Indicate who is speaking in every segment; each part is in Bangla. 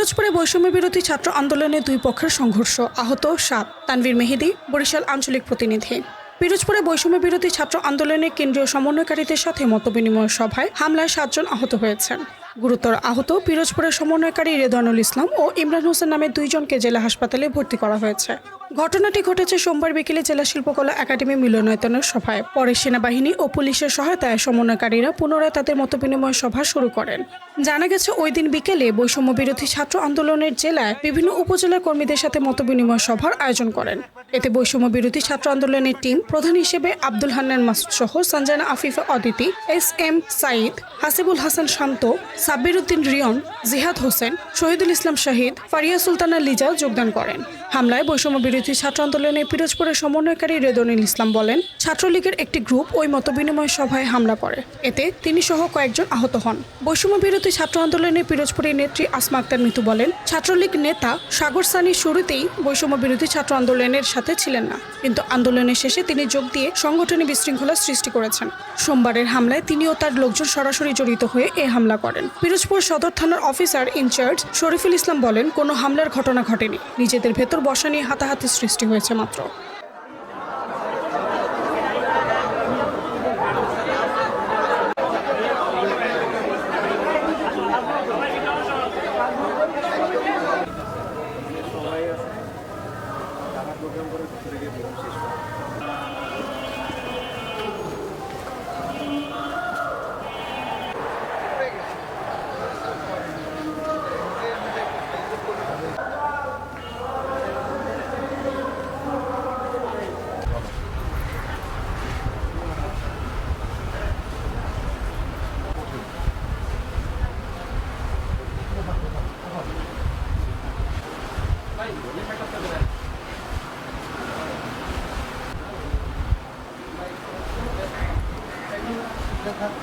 Speaker 1: পিরোজপুরে বৈষম্য বিরোধী ছাত্র আন্দোলনে দুই পক্ষের সংঘর্ষ আহত সাত। তানভীর মেহেদি, বরিশাল আঞ্চলিক প্রতিনিধি। পিরোজপুরে বৈষম্য বিরোধী ছাত্র আন্দোলনে কেন্দ্রীয় সমন্বয়কারীদের সাথে মতবিনিময় সভায় হামলায় সাতজন আহত হয়েছেন। গুরুতর আহত পিরোজপুরের সমন্বয়কারী রেদানুল ইসলাম ও ইমরান হোসেন নামে দুইজনকে জেলা হাসপাতালে ভর্তি করা হয়েছে। ঘটনাটি ঘটেছে সোমবার বিকেলে জেলা শিল্পকলা একাডেমি মিলনায়তনের সভায়। পরে সেনাবাহিনী ও পুলিশের সহায়তায় সমন্বয়কারীরা পুনরায় তাদের মতবিনিময় সভা শুরু করেন। জানা গেছে, ওই দিন বিকেলে বৈষম্য বিরোধী ছাত্র আন্দোলনের জেলায় বিভিন্ন উপজেলার কর্মীদের সাথে মতবিনিময় সভার আয়োজন করেন। এতে বৈষম্য বিরোধী ছাত্র আন্দোলনের টিম প্রধান হিসেবে আব্দুল হান্নান মাসুদ সহ সঞ্জনা আফিফা অদিতি, এস এম সাইদ হাসিবুল হাসান শান্ত, সাব্বির উদ্দিন রিয়ন, জিহাদ হোসেন, শহীদুল ইসলাম শাহিদ, ফারিয়া সুলতানা লিজা যোগদান করেন। হামলায় বৈষম্য বিরোধী ছাত্র আন্দোলনে পিরোজপুরের সমন্বয়কারী রেদনুল ইসলাম বলেন, ছাত্রলীগের একটি গ্রুপ ওই মতবিনিময় সভায় হামলা করে। এতে তিনি সহ কয়েকজন আহত হন। বৈষম্য বিরোধী ছাত্র আন্দোলনে পিরোজপুরের নেত্রী আসমা আক্তার মিতু বলেন, ছাত্রলীগ নেতা সাগর সানি শুরুতেই বৈষম্য বিরোধী ছাত্র আন্দোলনের সাথে ছিলেন না। কিন্তু আন্দোলনের শেষে তিনি যোগ দিয়ে সংগঠনে বিশৃঙ্খলা সৃষ্টি করেছেন। সোমবারের হামলায় তিনি ও তার লোকজন সরাসরি জড়িত হয়ে এ হামলা করেন। পিরোজপুর সদর থানার অফিসার ইনচার্জ শরীফুল ইসলাম বলেন, কোনো হামলার ঘটনা ঘটেনি। নিজেদের ভেতর বসা নিয়ে হাতাহাতি সৃষ্টি হয়েছে মাত্র।
Speaker 2: ছাত্র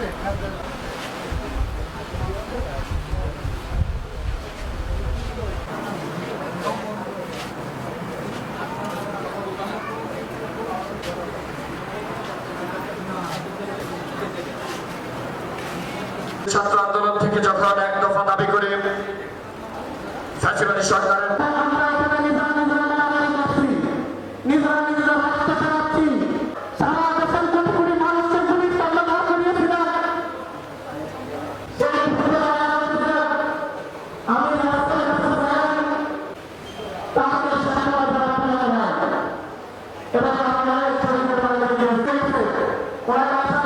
Speaker 2: আন্দোলন থেকে যখন এক দফা দাবি করে সরকারের Quando a nossa